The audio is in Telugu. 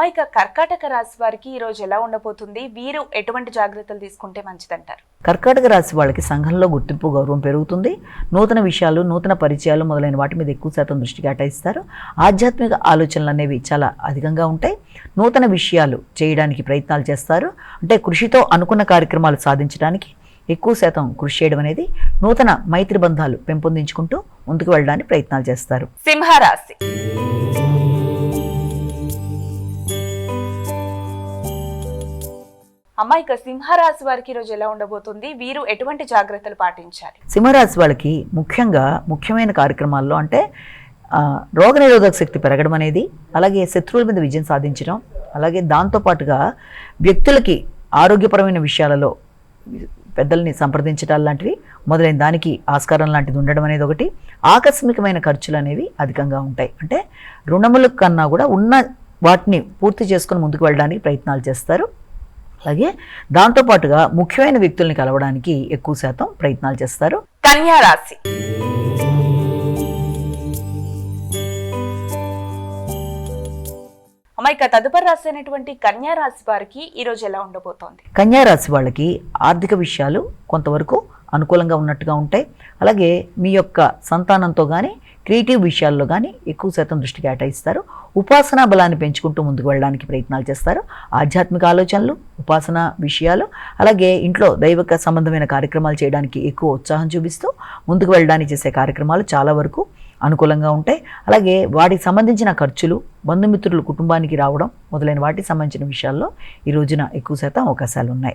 అమ్మాయిక కర్కాటక రాశి వారికి ఈ రోజు ఎలా ఉండబోతుంది? వీరు ఎటువంటి జాగ్రత్తలు తీసుకుంటే మంచిదంటారు? కర్కాటక రాశి వాళ్ళకి సంఘంలో గుర్తింపు గౌరవం పెరుగుతుంది. నూతన విషయాలు నూతన పరిచయాలు మొదలైన వాటి మీద ఎక్కువ శాతం దృష్టి కేటాయిస్తారు. ఆధ్యాత్మిక ఆలోచనలు అనేవి చాలా అధికంగా ఉంటాయి. నూతన విషయాలు చేయడానికి ప్రయత్నాలు చేస్తారు. అంటే కృషితో అనుకున్న కార్యక్రమాలు సాధించడానికి ఎక్కువ శాతం కృషి చేయడం అనేది నూతన మైత్రి బంధాలు పెంపొందించుకుంటూ ముందుకు వెళ్ళడానికి ప్రయత్నాలు చేస్తారు. సింహరాశి. అమ్మాయిక సింహరాశి వారికి ఈరోజు రోజు ఎలా ఉండబోతుంది? వీరు ఎటువంటి జాగ్రత్తలు పాటించాలి? సింహరాశి వాళ్ళకి ముఖ్యంగా ముఖ్యమైన కార్యక్రమాల్లో అంటే రోగనిరోధక శక్తి పెరగడం అనేది అలాగే శత్రువుల మీద విజయం సాధించడం అలాగే దాంతోపాటుగా వ్యక్తులకి ఆరోగ్యపరమైన విషయాలలో పెద్దల్ని సంప్రదించడాలు లాంటివి మొదలైన దానికి ఆస్కారం లాంటిది ఉండడం అనేది ఒకటి. ఆకస్మికమైన ఖర్చులు అనేవి అధికంగా ఉంటాయి. అంటే రుణముల కన్నా కూడా ఉన్న వాటిని పూర్తి చేసుకుని ముందుకు వెళ్ళడానికి ప్రయత్నాలు చేస్తారు. అలాగే దాంతోపాటుగా ముఖ్యమైన వ్యక్తుల్ని కలవడానికి ఎక్కువ శాతం ప్రయత్నాలు చేస్తారు. కన్యా రాశి. తదుపరి రాశి అయినటువంటి కన్యా రాశి వారికి ఈ రోజు ఎలా ఉండబోతోంది? కన్యా రాశి వాళ్ళకి ఆర్థిక విషయాలు కొంతవరకు అనుకూలంగా ఉన్నట్టుగా ఉంటాయి. అలాగే మీ యొక్క సంతానంతో కానీ క్రియేటివ్ విషయాల్లో కానీ ఎక్కువ శాతం దృష్టి కేటాయిస్తారు. ఉపాసనా బలాన్ని పెంచుకుంటూ ముందుకు వెళ్ళడానికి ప్రయత్నాలు చేస్తారు. ఆధ్యాత్మిక ఆలోచనలు ఉపాసన విషయాలు అలాగే ఇంట్లో దైవక సంబంధమైన కార్యక్రమాలు చేయడానికి ఎక్కువ ఉత్సాహం చూపిస్తూ ముందుకు వెళ్ళడానికి చేసే కార్యక్రమాలు చాలా వరకు అనుకూలంగా ఉంటాయి. అలాగే వాటికి సంబంధించిన ఖర్చులు బంధుమిత్రులు కుటుంబానికి రావడం మొదలైన వాటికి సంబంధించిన విషయాల్లో ఈ రోజున ఎక్కువ శాతం అవకాశాలు ఉన్నాయి.